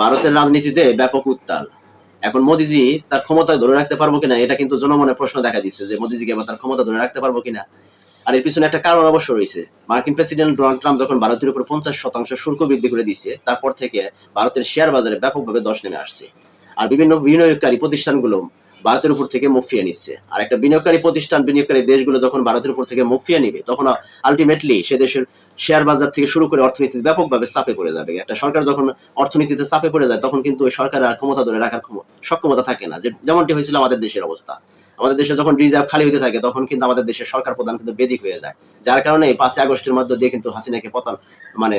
ভারতের রাজনীতিতে ব্যাপক উত্তাল। এখন মোদিজি তার ক্ষমতা ধরে রাখতে পারব কিনা, এটা কিন্তু জনমনে প্রশ্ন দেখা দিচ্ছে যে মোদিজিকে এবার তার ক্ষমতা ধরে রাখতে পারব কিনা। আর এর পিছনে একটা কারণ অবশ্য রয়েছে। মার্কিন প্রেসিডেন্ট ডোনাল্ড ট্রাম্প যখন ভারতের উপর পঞ্চাশ শতাংশ শুল্ক বৃদ্ধি করে দিচ্ছে, তারপর থেকে ভারতের শেয়ার বাজারে ব্যাপকভাবে দশ নেমে আসছে। আর বিভিন্ন বিনিয়োগকারী প্রতিষ্ঠানগুলো ভারতের উপর থেকে মুখ ফিরিয়ে নিচ্ছে। আর একটা বিনিয়োগকারী প্রতিষ্ঠান, বিনিয়োগকারী দেশগুলো যখন ভারতের উপর থেকে মুখ ফিরিয়ে নিবে, তখন আলটিমেটলি সে দেশের শেয়ার বাজার থেকে শুরু করে অর্থনীতি ব্যাপকভাবে চাপে পড়ে যাবে। একটা সরকার যখন অর্থনীতিতে চাপে পড়ে যায়, তখন কিন্তু ওই সরকার আর ক্ষমতা ধরে রাখার সক্ষমতা থাকে না। যেমনটি হয়েছিল আমাদের দেশের অবস্থা। আমাদের দেশে যখন রিজার্ভ খালি হতে থাকে, তখন কিন্তু আমাদের দেশের সরকার প্রধান কিন্তু বেদিক হয়ে যায়। যার কারণে এই পাঁচই আগস্টের মধ্য দিয়ে কিন্তু হাসিনাকে পতন মানে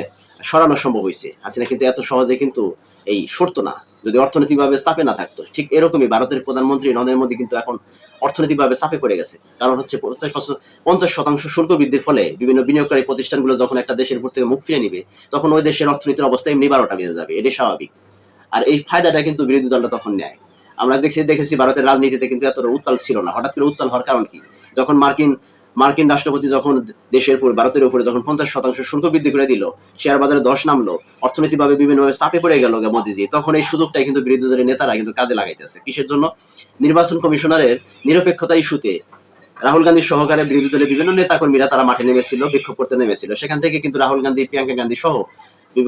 সরানো সম্ভব হয়েছে হাসিনা কিন্তু এত সহজে কিন্তু এই সরতো না। যদি অর্থনৈতিকভাবে চাপে না থাকতো, ঠিক এরকমই ভারতের প্রধানমন্ত্রী নরেন্দ্র মোদী কিন্তু এখন অর্থনৈতিকভাবে চাপে পড়ে গেছে। কারণ হচ্ছে পঞ্চাশ পঞ্চাশ শতাংশ শুল্ক বৃদ্ধির ফলে বিভিন্ন বিনিয়োগকারী প্রতিষ্ঠানগুলো যখন একটা দেশের উপর থেকে মুখ ফিরে নিবে, তখন ওই দেশের অর্থনীতির অবস্থা এমনি বারোটা বেজে যাবে, এটাই স্বাভাবিক। আর এই ফায়দাটা কিন্তু বিরোধী দলটা তখন নেয়। আমরা দেখছি, দেখেছি ভারতের রাজনীতিতে কিন্তু এতটা উত্তাল ছিল না। হঠাৎ করে উত্তাল হওয়ার কারণ কি? যখন মার্কিন মার্কিন রাষ্ট্রপতি যখন দেশের উপর, ভারতের উপরে যখন পঞ্চাশ শতাংশ শুল্ক বৃদ্ধি করে দিল, শেয়ার বাজারে দশ নামলো, অর্থনৈতিকভাবে বিভিন্নভাবে চাপে পড়ে গেল মোদিজি। তখন এই সুযোগটাই কিন্তু বিরোধী দলের নেতারা কিন্তু কাজে লাগাইতেছে। কিসের জন্য? নির্বাচন কমিশনারের নিরপেক্ষতা ইস্যুতে রাহুল গান্ধী সহকারে বিরোধী দলের বিভিন্ন নেতাকর্মীরা তারা মাঠে নেমেছিল, বিক্ষোভ করতে নেমেছিল। সেখান থেকে কিন্তু রাহুল গান্ধী, প্রিয়াঙ্কা গান্ধী সহ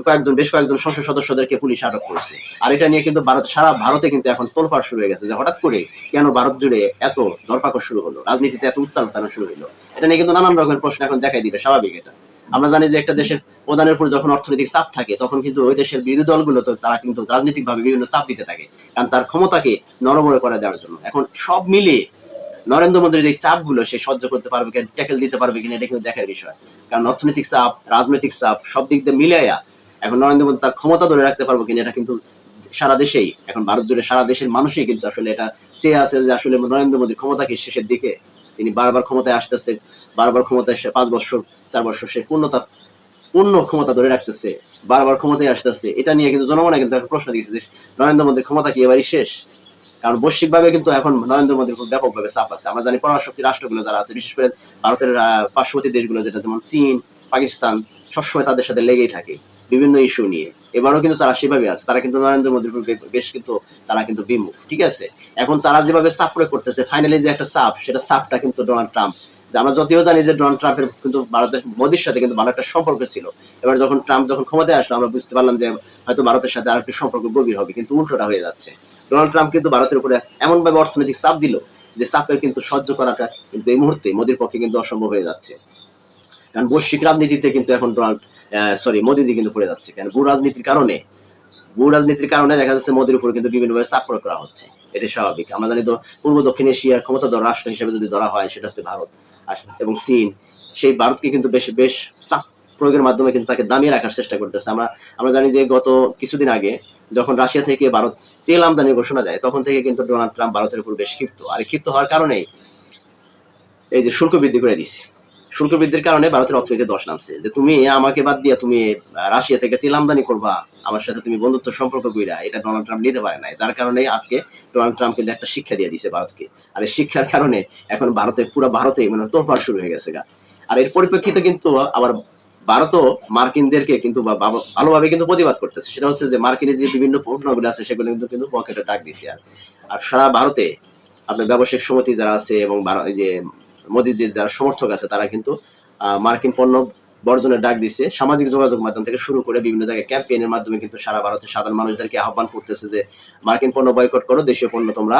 কয়েকজন, বেশ কয়েকজন সংসদ সদস্যদেরকে পুলিশ আটক করেছে। আর এটা নিয়ে কিন্তু ভারত সারা ভারতে কিন্তু এখন তোলপাড় শুরু হয়ে গেছে যে হঠাৎ করে কেন ভারত জুড়ে এত ধরপাকড় শুরু হলো, রাজনীতিতে এত উত্তাল কেন শুরু হলো। এটা নিয়ে কিন্তু নানান রকমের প্রশ্ন এখন দেখাই দিবে, স্বাভাবিক এটা। আমরা জানি যে একটা দেশের প্রধানের উপর যখন অর্থনৈতিক চাপ থাকে, তখন কিন্তু ওই দেশের বিরোধী দলগুলো তো তারা কিন্তু রাজনৈতিকভাবে বিভিন্ন চাপ দিতে থাকে, কারণ তার ক্ষমতাকে নরবরে করে দেওয়ার জন্য। এখন সব মিলিয়ে নরেন্দ্র মোদীর যে চাপগুলো, সে সহ্য করতে পারবে কিনা, ট্যাকেল দিতে পারবে কিনা, এটা কিন্তু দেখার বিষয়। কারণ অর্থনৈতিক চাপ, রাজনৈতিক চাপ, সব দিক দিয়ে মিলাইয়া এখন নরেন্দ্র মোদী তার ক্ষমতা ধরে রাখতে পারব কিনা এটা কিন্তু সারা দেশেই, এখন ভারত জুড়ে সারা দেশের মানুষই কিন্তু আসলে এটা চেয়ে আছে যে আসলে নরেন্দ্র মোদীর ক্ষমতা কি শেষের দিকে? তিনি বারবার ক্ষমতায় আসতেছে, বারবার ক্ষমতায় এসে পাঁচ বছর, চার বছর সে পূর্ণতা, পূর্ণ ক্ষমতা ধরে রাখতেছে, বারবার ক্ষমতায় আসতেছে। এটা নিয়ে কিন্তু জনগণে কিন্তু একটা প্রশ্ন দিয়েছে যে নরেন্দ্র মোদীর ক্ষমতা কি এবারই শেষ? কারণ বৈশ্বিকভাবে কিন্তু এখন নরেন্দ্র মোদীর উপর ব্যাপকভাবে চাপ আছে। আমরা জানি পরাশক্তি রাষ্ট্রগুলো যারা আছে, বিশেষ করে ভারতের পার্শ্ববর্তী দেশগুলো যেটা যেমন চীন, পাকিস্তান, সবসময় তাদের সাথে লেগেই থাকে। বিভিন্ন ইস্যু নিয়ে। এবারও কিন্তু তারা সেভাবে আছে। তারা কিন্তু নরেন্দ্র মোদীর বেশ কিন্তু তারা কিন্তু বিমুখ, ঠিক আছে? এখন তারা যেভাবে চাপ করতেছে ফাইনালি যে একটা চাপ সেটা চাপটা কিন্তু ডোনাল্ড ট্রাম্প আমরা যদিও জানি যে ডোনাল্ড ট্রাম্পের কিন্তু ভারতের মোদীর সাথে কিন্তু ভালো একটা সম্পর্ক ছিল। এবার যখন ট্রাম্প যখন ক্ষমতায় আসলো, আমরা বুঝতে পারলাম যে হয়তো ভারতের সাথে আর একটু সম্পর্ক গভীর হবে, কিন্তু উল্টোটা হয়ে যাচ্ছে। ডোনাল্ড ট্রাম্প কিন্তু ভারতের উপরে এমনভাবে অর্থনৈতিক চাপ দিল যে চাপের কিন্তু সহ্য করাটা কিন্তু এই মুহূর্তে মোদীর পক্ষে কিন্তু অসম্ভব হয়ে যাচ্ছে। কারণ বৈশ্বিক রাজনীতিতে কিন্তু এখন ডোনাল্ড সরি মোদিজি কিন্তু পড়ে যাচ্ছে। কারণ ভূ রাজনীতির কারণে। ভূ রাজনীতির কারণে দেখা যাচ্ছে মোদির উপর কিন্তু বিভিন্নভাবে চাপ প্রয়োগ করা হচ্ছে। এটা স্বাভাবিক। আমরা জানি তো পূর্ব দক্ষিণ এশিয়ার ক্ষমতাধর রাষ্ট্র হিসেবে যদি ধরা হয়, সেটা হচ্ছে ভারত এবং চীন। সেই ভারতকে কিন্তু বেশ বেশ চাপ প্রয়োগের মাধ্যমে কিন্তু তাকে দামিয়ে রাখার চেষ্টা করতেছে। আমরা আমরা জানি যে গত কিছুদিন আগে যখন রাশিয়া থেকে ভারত তেল আমদানির ঘোষণা দেয়, তখন থেকে কিন্তু ডোনাল্ড ট্রাম্প ভারতের উপর বেশ ক্ষিপ্ত। আর ক্ষিপ্ত হওয়ার কারণে এই যে শুল্ক বৃদ্ধি করে দিচ্ছে শুল্ক বৃদ্ধির কারণে ভারতের অর্থনীতি দশ নামছে। যে তুমি আমাকে বাদ দিয়া তুমি রাশিয়া থেকে তেল আমদানি করবা, আমার সাথে তুমি বন্ধুত্ব সম্পর্ক কইরা, এটা ডোনাল্ড ট্রাম্প নিতে পারে নাই। যার কারণে আজকে ডোনাল্ড ট্রাম্প কিন্তু একটা শিক্ষা দিয়ে দিছে ভারতকে। আর এই শিক্ষার কারণে এখন ভারতে, পুরো ভারতে মানে তোরপাড় শুরু হয়ে গেছে গা। আর এর পরিপ্রেক্ষিতে কিন্তু আবার ভারতও মার্কিনদেরকে কিন্তু ভালোভাবে কিন্তু প্রতিবাদ করতেছে। সেটা হচ্ছে যে মার্কিনের যে বিভিন্ন পণ্যগুলো আছে, সেগুলো কিন্তু কিন্তু পকেটে ডাক দিছে। আর আর সারা ভারতে আপনার ব্যবসায়িক সমিতি যারা আছে এবং যে মোদিজির যারা সমর্থক আছে, তারা কিন্তু মার্কিন পণ্য বর্জনের ডাক দিছে। সামাজিক যোগাযোগ মাধ্যম থেকে শুরু করে বিভিন্ন জায়গায় ক্যাম্পেইনের মাধ্যমে কিন্তু সারা ভারতের সাধারণ মানুষদেরকে আহ্বান করতেছে যে, মার্কিন পণ্য বয়কট করো, দেশীয় পণ্য তোমরা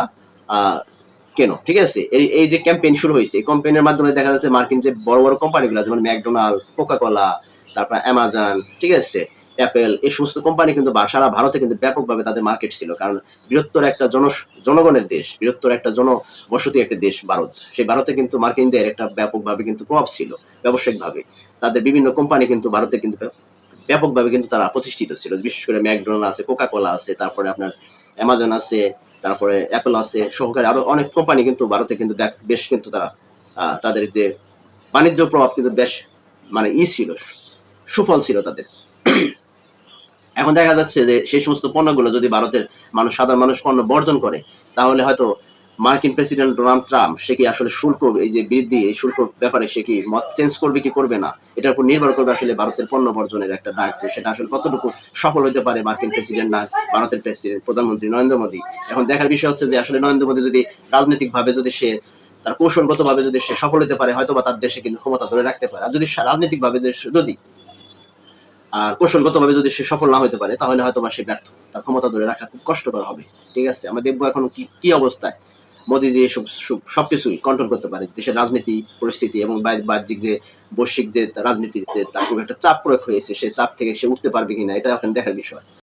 কেন। ঠিক আছে? এই এই যে ক্যাম্পেইন শুরু হয়েছে, এই ক্যাম্পেইনের মাধ্যমে দেখা যাচ্ছে মার্কিন যে বড় বড় কোম্পানিগুলো যেমন ম্যাকডোনাল্ড কোকা কোলা তারপর অ্যামাজন ঠিক আছে? অ্যাপেল এই সমস্ত কোম্পানি কিন্তু সারা ভারতে কিন্তু ব্যাপকভাবে তাদের মার্কেট ছিল। কারণ বৃহত্তর একটা জন, জনগণের দেশ, বৃহত্তর একটা জনবসতি একটা দেশ ভারত। সেই ভারতে কিন্তু মার্কিনদের একটা ব্যাপকভাবে কিন্তু প্রভাব ছিল, ব্যবসায়িকভাবে। তাদের বিভিন্ন কোম্পানি কিন্তু ভারতে কিন্তু ব্যাপকভাবে কিন্তু তারা প্রতিষ্ঠিত ছিল। বিশেষ করে ম্যাকডোনাল্ড আছে কোকা কোলা আছে, তারপরে আপনার অ্যামাজন আছে, তারপরে অ্যাপেল আছে, সহকারে আরও অনেক কোম্পানি কিন্তু ভারতে কিন্তু বেশ কিন্তু তারা তাদের যে বাণিজ্য প্রভাব কিন্তু বেশ মানে ই ছিল। সুফল ছিল তাদের। এখন দেখা যাচ্ছে যে সেই সমস্ত পণ্যগুলো যদি ভারতের মানুষ, সাধারণ মানুষ পণ্য বর্জন করে, তাহলে হয়তো মার্কিন প্রেসিডেন্ট ডোনাল্ড ট্রাম্প, সে কি আসলে শুল্ক, এই যে বৃদ্ধি, এই শুল্ক ব্যাপারে সে কি মত চেঞ্জ করবে কি করবে না? এটার উপর নির্ভর করবে আসলে ভারতের পণ্য বর্জনের একটা ডাক যে সেটা আসলে কতটুকু সফল হতে পারে মার্কিন প্রেসিডেন্ট না ভারতের প্রেসিডেন্ট, প্রধানমন্ত্রী নরেন্দ্র মোদী। এখন দেখার বিষয় হচ্ছে যে আসলে নরেন্দ্র মোদী যদি রাজনৈতিকভাবে যদি সে, তার কৌশলগতভাবে যদি সে সফল হতে পারে হয়তো বা তার দেশে কিন্তু ক্ষমতা ধরে রাখতে পারে। আর যদি রাজনৈতিকভাবে যদি আর কৌশলগতভাবে যদি সে সফল না হতে পারে, তাহলে হয়তো সে ব্যর্থ। তার ক্ষমতা ধরে রাখা খুব কষ্টকর হবে। ঠিক আছে? আমরা দেখব এখন কি কি অবস্থায় মোদী যে সব সব- সবকিছুই কন্ট্রোল করতে পারে। দেশের রাজনীতি, পরিস্থিতি এবং বাহ্যিক যে বৈশ্বিক যে রাজনীতিতে তার খুব একটা চাপ প্রয়োগ হয়েছে, সেই চাপ থেকে সে উঠতে পারবে কিনা, এটা এখন দেখার বিষয়।